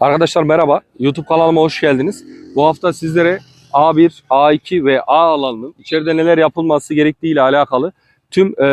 Arkadaşlar merhaba. YouTube kanalıma hoş geldiniz. Bu hafta sizlere A1, A2 ve A alanının içeride neler yapılması gerektiği ile alakalı tüm e,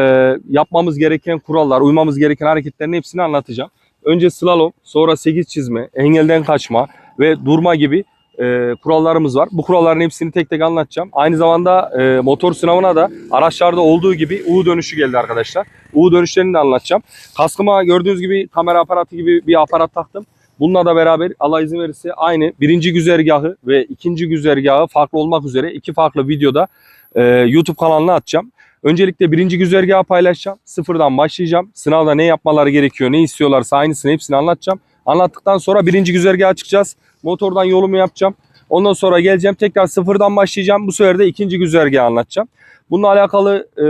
yapmamız gereken kurallar, uymamız gereken hareketlerin hepsini anlatacağım. Önce slalom, sonra 8 çizme, engelden kaçma ve durma gibi e, kurallarımız var. Bu kuralların hepsini tek tek anlatacağım. Aynı zamanda e, motor sınavına da araçlarda olduğu gibi U dönüşü geldi arkadaşlar. U dönüşlerini de anlatacağım. Kaskıma gördüğünüz gibi kamera aparatı gibi bir aparat taktım. Bununla da beraber Allah izin verirse aynı birinci güzergahı ve ikinci güzergahı farklı olmak üzere iki farklı videoda e, YouTube kanalına atacağım. Öncelikle birinci güzergahı paylaşacağım. Sıfırdan başlayacağım. Sınavda ne yapmaları gerekiyor, ne istiyorlarsa aynısını hepsini anlatacağım. Anlattıktan sonra birinci güzergaha çıkacağız. Motordan yolumu yapacağım. Ondan sonra geleceğim tekrar sıfırdan başlayacağım. Bu sefer de ikinci güzergahı anlatacağım. Bununla alakalı e,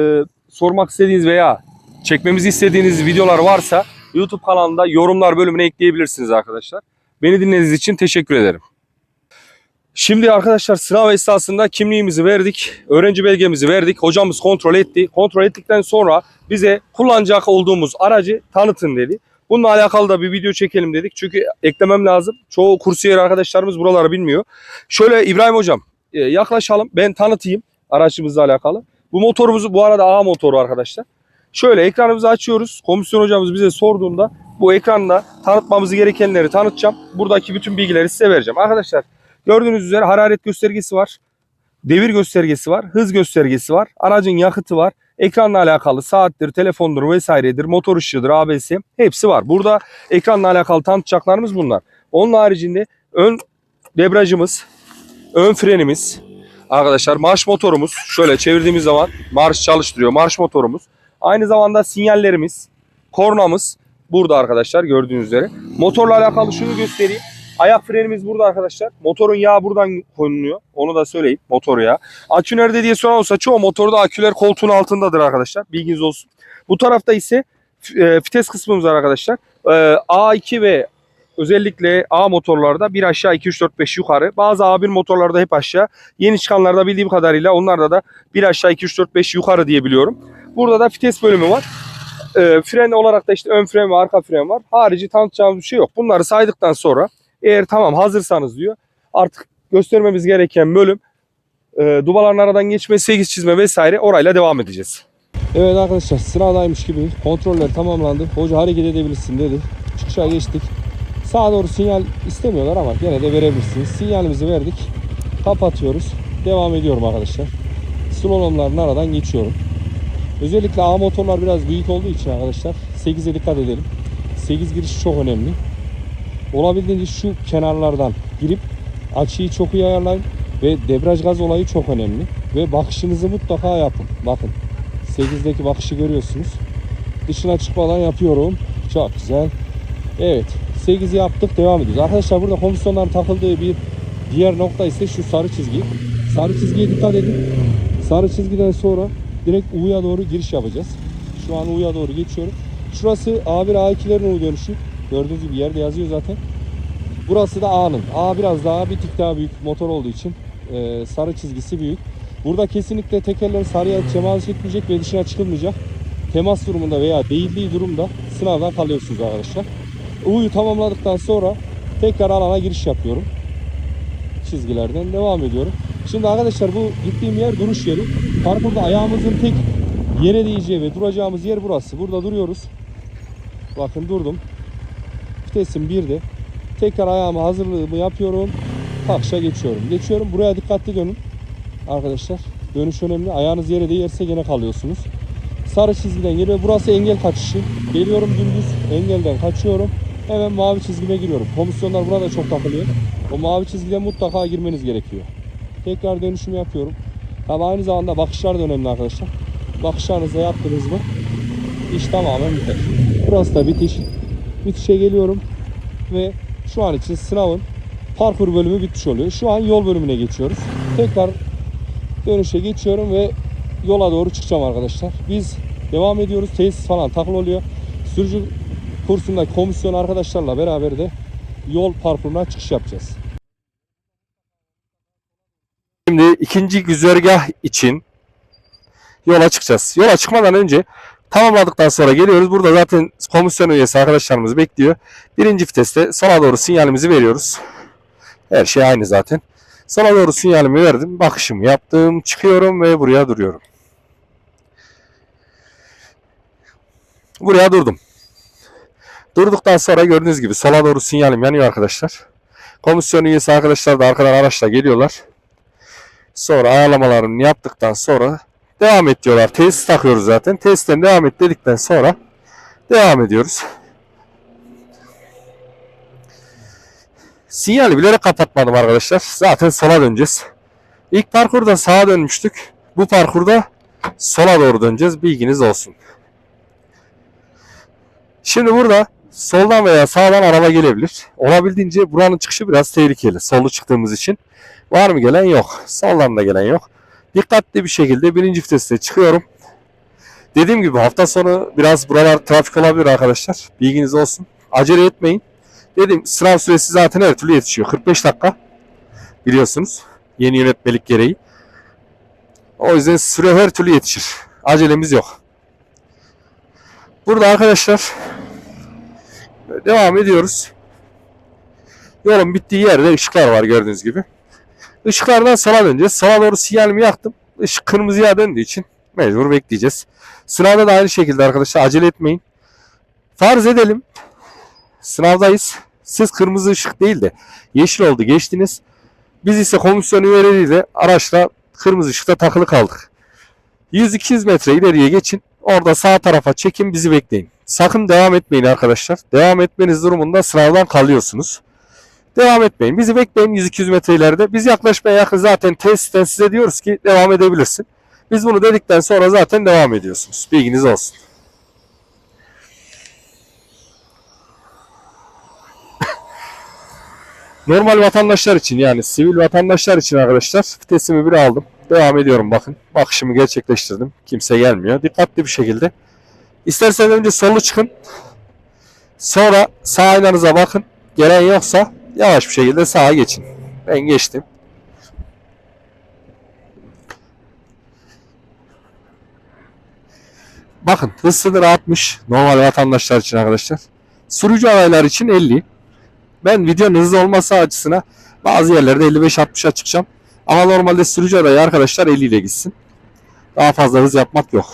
sormak istediğiniz veya çekmemizi istediğiniz videolar varsa YouTube kanalında yorumlar bölümüne ekleyebilirsiniz arkadaşlar. Beni dinlediğiniz için teşekkür ederim. Şimdi arkadaşlar sınav esnasında kimliğimizi verdik, öğrenci belgemizi verdik, hocamız kontrol etti. Kontrol ettikten sonra bize kullanacak olduğumuz aracı tanıtın dedi. Bununla alakalı da bir video çekelim dedik. Çünkü eklemem lazım. Çoğu kursiyer arkadaşlarımız buraları bilmiyor. Şöyle İbrahim hocam e, yaklaşalım. Ben tanıtayım aracımızla alakalı. Bu motorumuzu bu arada A motoru arkadaşlar. Şöyle ekranımızı açıyoruz. Komisyon hocamız bize sorduğunda bu ekranda tanıtmamız gerekenleri tanıtacağım. Buradaki bütün bilgileri size vereceğim. Arkadaşlar gördüğünüz üzere hararet göstergesi var. Devir göstergesi var. Hız göstergesi var. Aracın yakıtı var. Ekranla alakalı saattir, telefondur vesairedir, motor ışığıdır, ABS hepsi var. Burada ekranla alakalı tanıtacaklarımız bunlar. Onun haricinde ön debriyajımız, ön frenimiz, arkadaşlar marş motorumuz şöyle çevirdiğimiz zaman marş çalıştırıyor. Marş motorumuz. Aynı zamanda sinyallerimiz, kornamız burada arkadaşlar gördüğünüz üzere. Motorla alakalı şunu göstereyim. Ayak frenimiz burada arkadaşlar. Motorun yağı buradan konuluyor. Onu da söyleyeyim. Motor yağı. Akü nerede diye soran olsa çoğu motorda aküler koltuğun altındadır arkadaşlar. Bilginiz olsun. Bu tarafta ise e, vites kısmımız var arkadaşlar. E, A2 ve özellikle A motorlarda bir aşağı 2 3 4 5 yukarı. Bazı A1 motorlarda hep aşağı. Yeni çıkanlarda bildiğim kadarıyla onlarda da bir aşağı 2 3 4 5 yukarı diye biliyorum. Burada da vites bölümü var. E, fren olarak da işte ön fren ve arka fren var. Harici tanıtacağımız bir şey yok. Bunları saydıktan sonra eğer tamam hazırsanız diyor artık göstermemiz gereken bölüm e, dubaların aradan geçme, 8 çizme vesaire orayla devam edeceğiz. Evet arkadaşlar sıradaymış gibi kontroller tamamlandı. Hoca hareket edebilirsin dedi. Çıkışa geçtik. Sağa doğru sinyal istemiyorlar ama gene de verebilirsiniz. Sinyalimizi verdik. Kapatıyoruz. Devam ediyorum arkadaşlar. Slalomların aradan geçiyorum. Özellikle A motorlar biraz büyük olduğu için arkadaşlar 8'e dikkat edelim. 8 girişi çok önemli. Olabildiğince şu kenarlardan girip açıyı çok iyi ayarlayın ve debriyaj gaz olayı çok önemli. Ve bakışınızı mutlaka yapın. Bakın 8'deki bakışı görüyorsunuz. Dışına çıkmadan yapıyorum. Çok güzel. Evet. 8'i yaptık. Devam ediyoruz. Arkadaşlar burada komisyonların takıldığı bir diğer nokta ise şu sarı çizgi. Sarı çizgiye dikkat edin. Sarı çizgiden sonra direkt U'ya doğru giriş yapacağız. Şu an U'ya doğru geçiyorum. Şurası A1 A2'lerin U dönüşü. Gördüğünüz gibi yerde yazıyor zaten. Burası da A'nın. A biraz daha bir tık daha büyük motor olduğu için e, sarı çizgisi büyük. Burada kesinlikle tekerler sarıya temas etmeyecek ve dışına çıkılmayacak. Temas durumunda veya değildiği durumda sınavdan kalıyorsunuz arkadaşlar. U'yu tamamladıktan sonra tekrar alana giriş yapıyorum. Çizgilerden devam ediyorum. Şimdi arkadaşlar bu gittiğim yer duruş yeri. Parkurda ayağımızın tek yere değeceği ve duracağımız yer burası. Burada duruyoruz. Bakın durdum. Vitesim 1'de. Tekrar ayağımı hazırlığımı yapıyorum. Kalkışa geçiyorum. Geçiyorum. Buraya dikkatli dönün. Arkadaşlar dönüş önemli. Ayağınız yere değerse gene kalıyorsunuz. Sarı çizgiden geliyor. Burası engel kaçışı. Geliyorum dümdüz. Engelden kaçıyorum. Hemen mavi çizgime giriyorum. Komisyonlar burada çok takılıyor. O mavi çizgiden mutlaka girmeniz gerekiyor. Tekrar dönüşümü yapıyorum. Ama aynı zamanda bakışlar da önemli arkadaşlar. Bakışlarınızı yaptınız mı iş tamamen biter. Burası da bitiş. Bitişe geliyorum ve şu an için sınavın parkur bölümü bitmiş oluyor. Şu an yol bölümüne geçiyoruz. Tekrar dönüşe geçiyorum ve yola doğru çıkacağım arkadaşlar. Biz devam ediyoruz. Tesis falan takıl oluyor. Sürücü kursundaki komisyon arkadaşlarla beraber de yol parkuruna çıkış yapacağız. Şimdi ikinci güzergah için yola çıkacağız. Yola çıkmadan önce Tamamladıktan sonra geliyoruz. Burada zaten komisyon üyesi arkadaşlarımız bekliyor. Birinci viteste sola doğru sinyalimizi veriyoruz. Her şey aynı zaten. Sola doğru sinyalimi verdim. Bakışımı yaptım. Çıkıyorum ve buraya duruyorum. Buraya durdum. Durduktan sonra gördüğünüz gibi sola doğru sinyalim yanıyor arkadaşlar. Komisyon üyesi arkadaşlar da arkadan araçla geliyorlar. Sonra ayarlamalarını yaptıktan sonra devam et diyorlar. Tesis takıyoruz zaten. Tesisten devam et dedikten sonra devam ediyoruz. Sinyali bilerek kapatmadım arkadaşlar. Zaten sola döneceğiz. İlk parkurda sağa dönmüştük. Bu parkurda sola doğru döneceğiz. Bilginiz olsun. Şimdi burada soldan veya sağdan araba gelebilir. Olabildiğince buranın çıkışı biraz tehlikeli. Sollu çıktığımız için. Var mı gelen yok. Soldan da gelen yok. Dikkatli bir şekilde birinci viteste çıkıyorum. Dediğim gibi hafta sonu biraz buralar trafik olabilir arkadaşlar. Bilginiz olsun. Acele etmeyin. Dedim sınav süresi zaten her türlü yetişiyor. 45 dakika biliyorsunuz. Yeni yönetmelik gereği. O yüzden süre her türlü yetişir. Acelemiz yok. Burada arkadaşlar devam ediyoruz. Yolun bittiği yerde ışıklar var gördüğünüz gibi. Işıklardan sola döneceğiz. Sola doğru sinyalimi yaktım. Işık kırmızıya döndüğü için mecbur bekleyeceğiz. Sınavda da aynı şekilde arkadaşlar acele etmeyin. Farz edelim. Sınavdayız. Siz kırmızı ışık değil de yeşil oldu geçtiniz. Biz ise komisyon üyeleriyle araçla kırmızı ışıkta takılı kaldık. 100-200 metre ileriye geçin. Orada sağ tarafa çekin bizi bekleyin. Sakın devam etmeyin arkadaşlar. Devam etmeniz durumunda sınavdan kalıyorsunuz. Devam etmeyin. Bizi bekleyin 100-200 metre ileride. Biz yaklaşmaya yakın zaten tesisten size diyoruz ki devam edebilirsin. Biz bunu dedikten sonra zaten devam ediyorsunuz. Bilginiz olsun. Normal vatandaşlar için yani sivil vatandaşlar için arkadaşlar vitesimi bir aldım. Devam ediyorum bakın. Bakışımı gerçekleştirdim. Kimse gelmiyor. Dikkatli bir şekilde. İsterseniz önce sollu çıkın. Sonra sağ aynanıza bakın. Gelen yoksa yavaş bir şekilde sağa geçin. Ben geçtim. Bakın hız sınırı 60 normal vatandaşlar için arkadaşlar. Sürücü adaylar için 50. Ben videonun hızlı olması açısına bazı yerlerde 55-60'a çıkacağım. Ama normalde sürücü adayı arkadaşlar 50 ile gitsin. Daha fazla hız yapmak yok.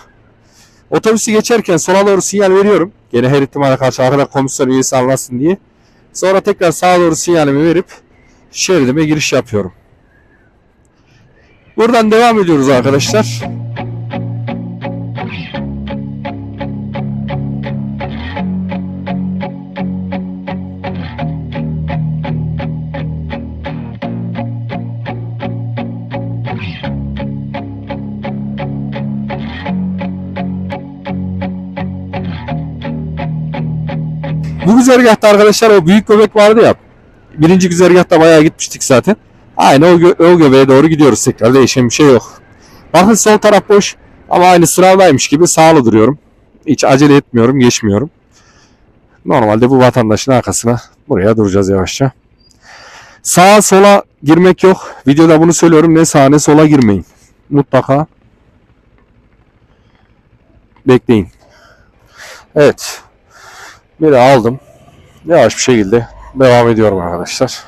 Otobüsü geçerken sola doğru sinyal veriyorum. Gene her ihtimale karşı arkada komisyon üyesi anlasın diye. Sonra tekrar sağa doğru sinyalimi verip şeridime giriş yapıyorum. Buradan devam ediyoruz arkadaşlar. Bu güzergahta arkadaşlar o büyük göbek vardı ya. Birinci güzergahta bayağı gitmiştik zaten. Aynı o, gö- o göbeğe doğru gidiyoruz tekrar. Değişen bir şey yok. Bakın sol taraf boş ama aynı sıradaymış gibi sağlı duruyorum. Hiç acele etmiyorum, geçmiyorum. Normalde bu vatandaşın arkasına buraya duracağız yavaşça. Sağa sola girmek yok. Videoda bunu söylüyorum. Ne sağa ne sola girmeyin. Mutlaka bekleyin. Evet. Bir de aldım. Yavaş bir şekilde devam ediyorum arkadaşlar.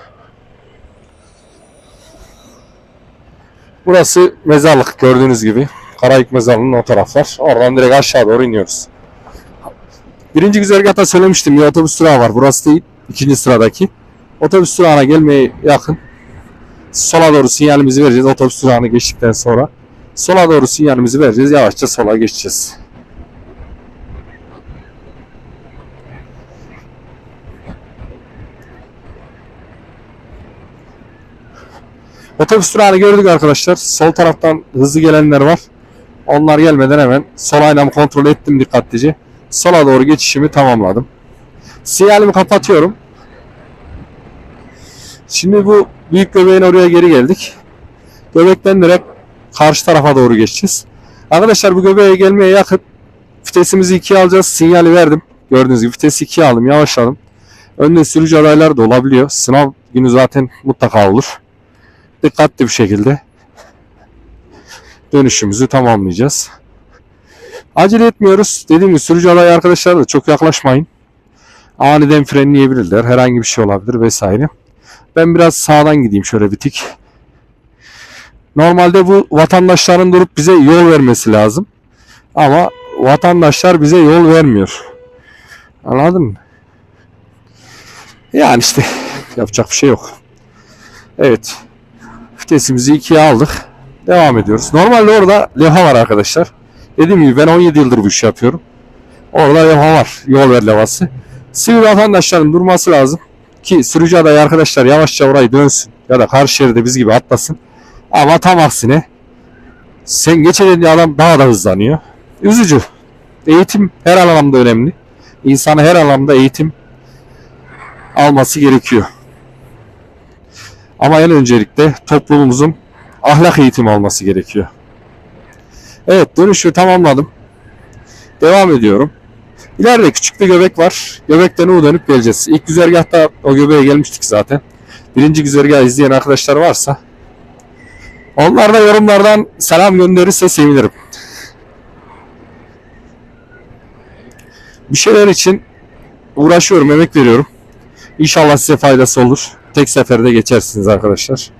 Burası mezarlık gördüğünüz gibi. Karayük mezarlığının o taraflar. Oradan direkt aşağı doğru iniyoruz. Birinci güzergahta söylemiştim bir otobüs durağı var. Burası değil. ikinci sıradaki. Otobüs durağına gelmeye yakın. Sola doğru sinyalimizi vereceğiz. Otobüs durağını geçtikten sonra. Sola doğru sinyalimizi vereceğiz. Yavaşça sola geçeceğiz. Otobüs durağını gördük arkadaşlar. Sol taraftan hızlı gelenler var. Onlar gelmeden hemen sol aynamı kontrol ettim dikkatlice. Sola doğru geçişimi tamamladım. Sinyalimi kapatıyorum. Şimdi bu büyük göbeğin oraya geri geldik. Göbekten direkt karşı tarafa doğru geçeceğiz. Arkadaşlar bu göbeğe gelmeye yakın vitesimizi 2'ye alacağız. Sinyali verdim. Gördüğünüz gibi vitesi 2'ye aldım. Yavaşladım. Önde sürücü adaylar da olabiliyor. Sınav günü zaten mutlaka olur dikkatli bir şekilde dönüşümüzü tamamlayacağız. Acele etmiyoruz. Dediğim gibi sürücü adayı arkadaşlar da çok yaklaşmayın. Aniden frenleyebilirler. Herhangi bir şey olabilir vesaire. Ben biraz sağdan gideyim şöyle bir tik. Normalde bu vatandaşların durup bize yol vermesi lazım. Ama vatandaşlar bize yol vermiyor. Anladın mı? Yani işte yapacak bir şey yok. Evet. Vitesimizi ikiye aldık. Devam ediyoruz. Normalde orada levha var arkadaşlar. Dediğim gibi ben 17 yıldır bu işi yapıyorum. Orada levha var. Yol ver levhası. Sivil vatandaşların durması lazım. Ki sürücü adayı arkadaşlar yavaşça orayı dönsün. Ya da karşı şeride biz gibi atlasın. Ama tam aksine sen geçen adam daha da hızlanıyor. Üzücü. Eğitim her anlamda önemli. İnsana her anlamda eğitim alması gerekiyor. Ama en öncelikle toplumumuzun ahlak eğitimi alması gerekiyor. Evet dönüşü tamamladım. Devam ediyorum. İleride küçük bir göbek var. Göbekten U dönüp geleceğiz. İlk güzergahta o göbeğe gelmiştik zaten. Birinci güzergahı izleyen arkadaşlar varsa onlar da yorumlardan selam gönderirse sevinirim. Bir şeyler için uğraşıyorum, emek veriyorum. İnşallah size faydası olur. Tek seferde geçersiniz arkadaşlar.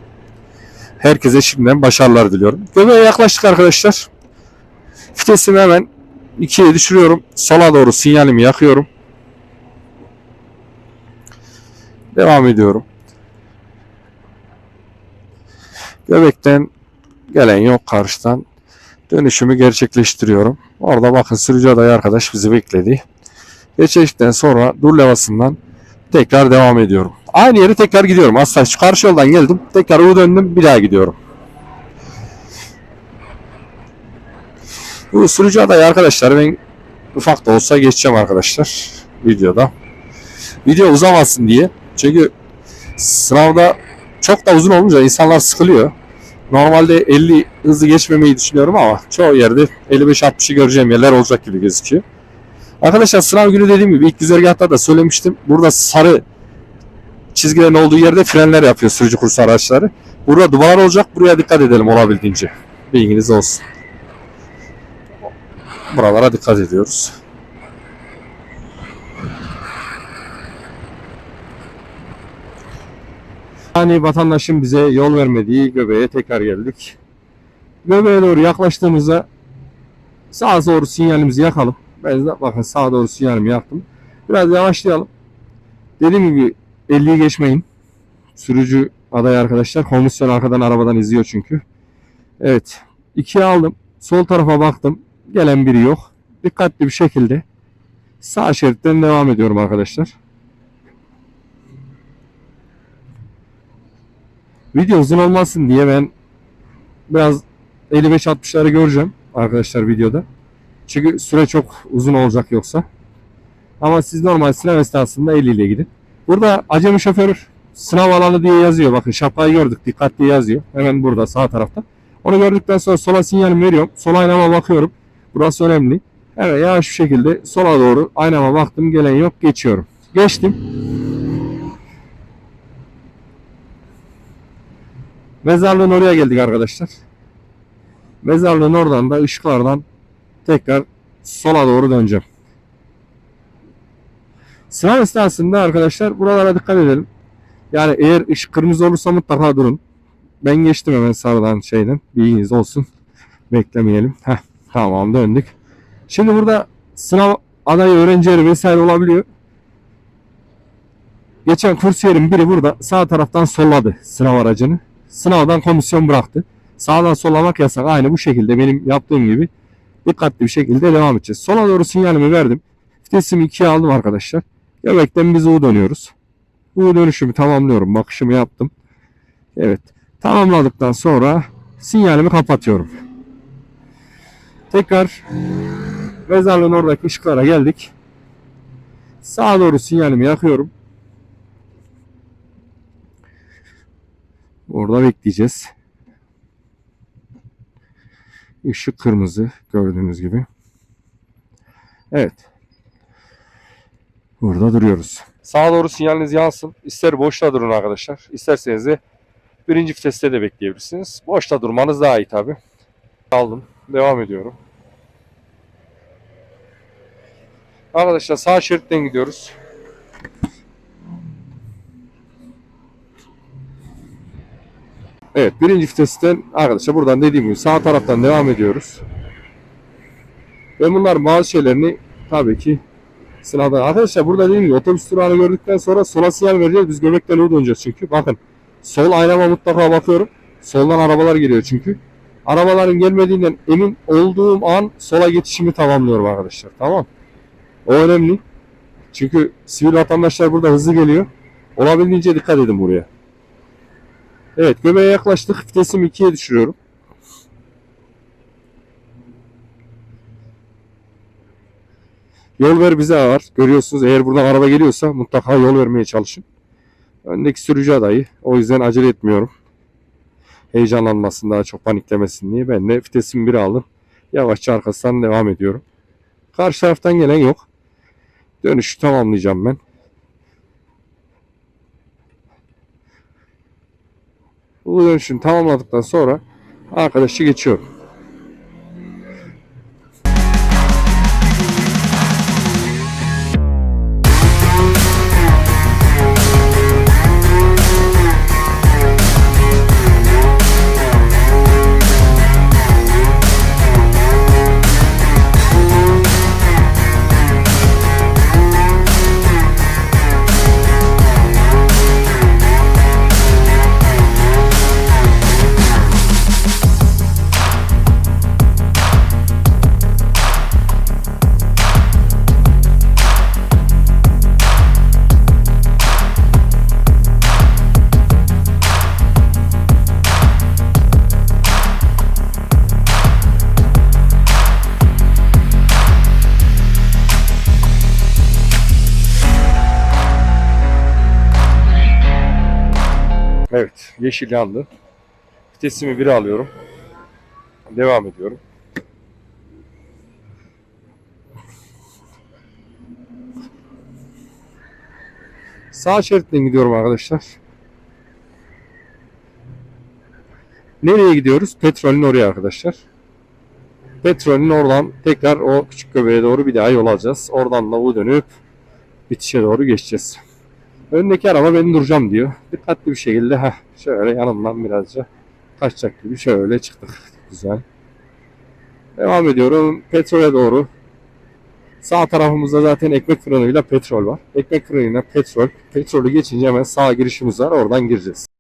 Herkese şimdiden başarılar diliyorum. Göbeğe yaklaştık arkadaşlar. Vitesimi hemen ikiye düşürüyorum. Sola doğru sinyalimi yakıyorum. Devam ediyorum. Göbekten gelen yok karşıdan. Dönüşümü gerçekleştiriyorum. Orada bakın sürücü adayı arkadaş bizi bekledi. Geçtikten sonra dur levhasından tekrar devam ediyorum. Aynı yere tekrar gidiyorum. Aslında şu karşı yoldan geldim. Tekrar U döndüm. Bir daha gidiyorum. Bu sürücü adayı arkadaşlar ben ufak da olsa geçeceğim arkadaşlar videoda. Video uzamasın diye. Çünkü sınavda çok da uzun olunca insanlar sıkılıyor. Normalde 50 hızlı geçmemeyi düşünüyorum ama çoğu yerde 55-60'ı göreceğim yerler olacak gibi gözüküyor. Arkadaşlar sınav günü dediğim gibi ilk güzergahta da söylemiştim. Burada sarı çizgilerin olduğu yerde frenler yapıyor sürücü kursu araçları. Burada duvar olacak. Buraya dikkat edelim olabildiğince. Bilginiz olsun. Buralara dikkat ediyoruz. Yani vatandaşın bize yol vermediği göbeğe tekrar geldik. Göbeğe doğru yaklaştığımızda sağa doğru sinyalimizi yakalım. Ben de bakın sağa doğru sinyalimi yaktım. Biraz yavaşlayalım. Dediğim gibi 50'yi geçmeyin. Sürücü aday arkadaşlar komisyon arkadan arabadan izliyor çünkü. Evet. ikiye aldım. Sol tarafa baktım. Gelen biri yok. Dikkatli bir şekilde sağ şeritten devam ediyorum arkadaşlar. Video uzun olmasın diye ben biraz 55-60'ları göreceğim arkadaşlar videoda. Çünkü süre çok uzun olacak yoksa. Ama siz normal sınav esnasında 50 ile gidin. Burada acemi şoför sınav alanı diye yazıyor. Bakın şapkayı gördük. Dikkatli yazıyor. Hemen burada sağ tarafta. Onu gördükten sonra sola sinyalimi veriyorum. Sol aynama bakıyorum. Burası önemli. Evet yavaş bir şekilde sola doğru aynama baktım. Gelen yok. Geçiyorum. Geçtim. Mezarlığın oraya geldik arkadaşlar. Mezarlığın oradan da ışıklardan tekrar sola doğru döneceğim. Sınav esnasında arkadaşlar buralara dikkat edelim. Yani eğer ışık kırmızı olursa mutlaka durun. Ben geçtim hemen sağdan şeyden. Bilginiz olsun. Beklemeyelim. Heh, tamam döndük. Şimdi burada sınav adayı öğrencileri vesaire olabiliyor. Geçen kursiyerin biri burada sağ taraftan solladı sınav aracını. Sınavdan komisyon bıraktı. Sağdan sollamak yasak. Aynı bu şekilde benim yaptığım gibi dikkatli bir şekilde devam edeceğiz. Sola doğru sinyalimi verdim. Vitesimi 2'ye aldım arkadaşlar. Göbekten biz U dönüyoruz. U dönüşümü tamamlıyorum. Bakışımı yaptım. Evet. Tamamladıktan sonra sinyalimi kapatıyorum. Tekrar mezarlığın oradaki ışıklara geldik. Sağa doğru sinyalimi yakıyorum. Orada bekleyeceğiz. Işık kırmızı gördüğünüz gibi. Evet. Burada duruyoruz. Sağa doğru sinyaliniz yansın. İster boşta durun arkadaşlar. İsterseniz de birinci viteste de bekleyebilirsiniz. Boşta durmanız daha iyi tabi. Aldım. Devam ediyorum. Arkadaşlar sağ şeritten gidiyoruz. Evet birinci vitesten arkadaşlar buradan dediğim gibi sağ taraftan devam ediyoruz. Ve bunlar bazı şeylerini tabii ki sınavda. Arkadaşlar burada dediğim gibi otobüs durağını gördükten sonra sola sinyal vereceğiz. Biz Göbek'ten Uğur döneceğiz çünkü. Bakın sol aynama mutlaka bakıyorum. Soldan arabalar geliyor çünkü. Arabaların gelmediğinden emin olduğum an sola geçişimi tamamlıyorum arkadaşlar. Tamam. O önemli. Çünkü sivil vatandaşlar burada hızlı geliyor. Olabildiğince dikkat edin buraya. Evet göbeğe yaklaştık. Vitesimi 2'ye düşürüyorum. Yol ver bize var. Görüyorsunuz eğer buradan araba geliyorsa mutlaka yol vermeye çalışın. Öndeki sürücü adayı. O yüzden acele etmiyorum. Heyecanlanmasın daha çok paniklemesin diye. Ben de vitesimi 1'e aldım. Yavaşça arkasından devam ediyorum. Karşı taraftan gelen yok. Dönüşü tamamlayacağım ben. Bu dönüşünü tamamladıktan sonra arkadaşı geçiyorum. Yeşil yandı. Vitesimi 1'e alıyorum. Devam ediyorum. Sağ şeritten gidiyorum arkadaşlar. Nereye gidiyoruz? Petrolün oraya arkadaşlar. Petrolün oradan tekrar o küçük göbeğe doğru bir daha yol alacağız. Oradan da U dönüp bitişe doğru geçeceğiz. Öndeki araba ben duracağım diyor. Dikkatli bir şekilde heh, şöyle yanımdan birazca kaçacak gibi şöyle çıktık. Güzel. Devam ediyorum petrole doğru. Sağ tarafımızda zaten ekmek fırınıyla petrol var. Ekmek fırınıyla petrol. Petrolü geçince hemen sağ girişimiz var. Oradan gireceğiz.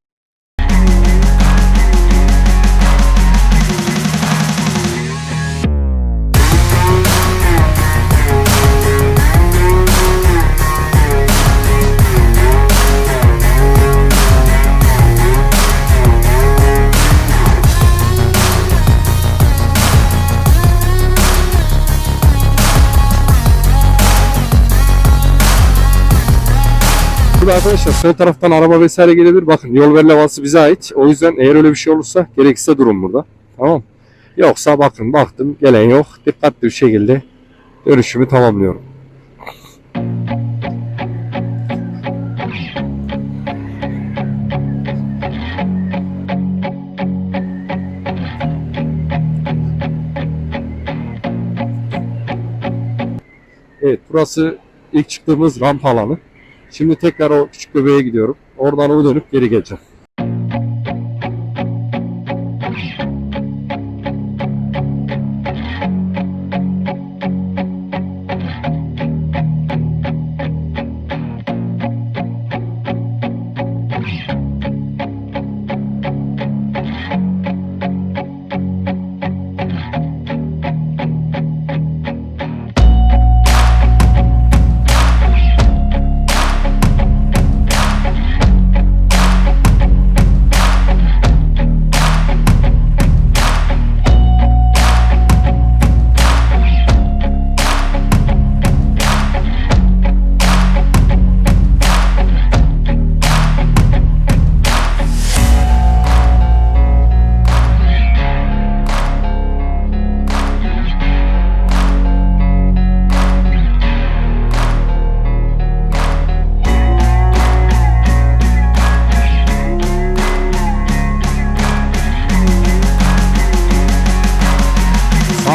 Burada arkadaşlar sol taraftan araba vesaire gelebilir. Bakın yol ver levhası bize ait. O yüzden eğer öyle bir şey olursa gerekirse durun burada. Tamam. Yoksa bakın baktım gelen yok. Dikkatli bir şekilde dönüşümü tamamlıyorum. Evet burası ilk çıktığımız rampa alanı. Şimdi tekrar o küçük bebeğe gidiyorum. Oradan o dönüp geri geleceğim.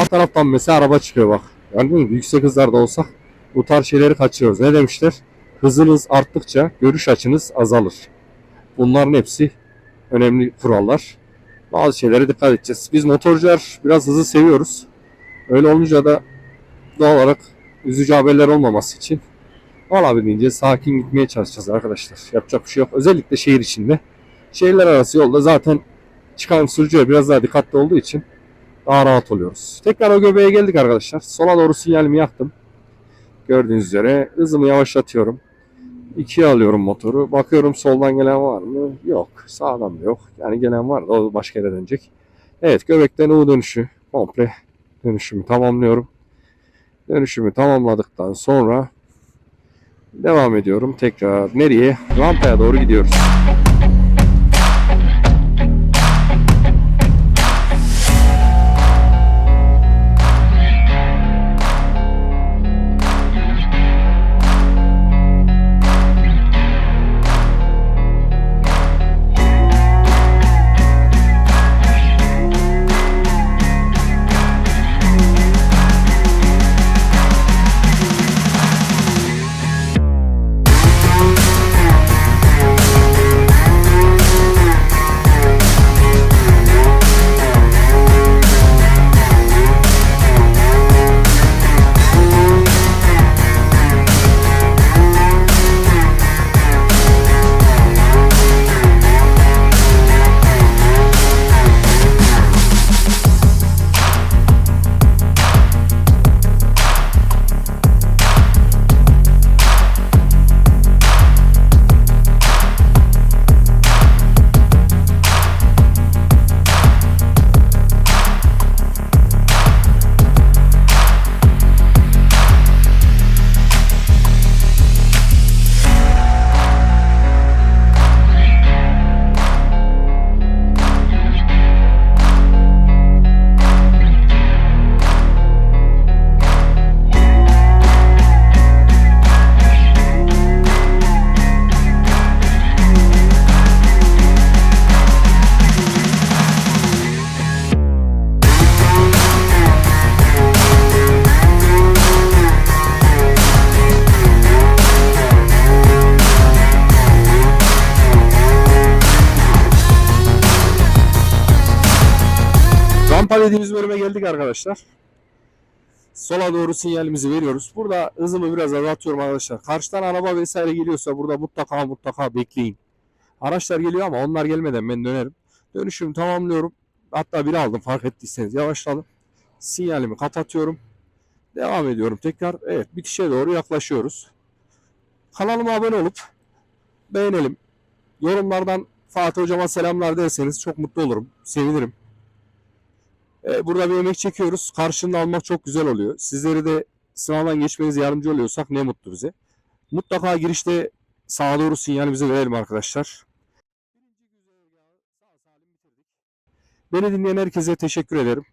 Sağ taraftan mesela araba çıkıyor bak. Gördün mü? Yüksek hızlarda olsak bu tarz şeyleri kaçırıyoruz. Ne demişler? Hızınız arttıkça görüş açınız azalır. Bunların hepsi önemli kurallar. Bazı şeylere dikkat edeceğiz. Biz motorcular biraz hızı seviyoruz. Öyle olunca da doğal olarak üzücü haberler olmaması için olabildiğince sakin gitmeye çalışacağız arkadaşlar. Yapacak bir şey yok. Özellikle şehir içinde. Şehirler arası yolda zaten çıkan sürücüler biraz daha dikkatli olduğu için daha rahat oluyoruz. Tekrar o göbeğe geldik arkadaşlar. Sola doğru sinyalimi yaktım. Gördüğünüz üzere hızımı yavaşlatıyorum. İkiye alıyorum motoru. Bakıyorum soldan gelen var mı? Yok. Sağdan da yok. Yani gelen var da o başka yere dönecek. Evet göbekten U dönüşü komple dönüşümü tamamlıyorum. Dönüşümü tamamladıktan sonra devam ediyorum. Tekrar nereye? Rampaya doğru gidiyoruz. Arkadaşlar. Sola doğru sinyalimizi veriyoruz. Burada hızımı biraz azaltıyorum arkadaşlar. Karşıdan araba vesaire geliyorsa burada mutlaka mutlaka bekleyin. Araçlar geliyor ama onlar gelmeden ben dönerim. Dönüşümü tamamlıyorum. Hatta biri aldım fark ettiyseniz yavaşladım. Sinyalimi kapatıyorum. Devam ediyorum tekrar. Evet bitişe doğru yaklaşıyoruz. Kanalıma abone olup beğenelim. Yorumlardan Fatih hocama selamlar derseniz çok mutlu olurum. Sevinirim. Ee, Burada bir emek çekiyoruz. Karşılığını almak çok güzel oluyor. Sizleri de sınavdan geçmenize yardımcı oluyorsak ne mutlu bize. Mutlaka girişte sağa doğru sinyalimizi verelim arkadaşlar. Beni dinleyen herkese teşekkür ederim.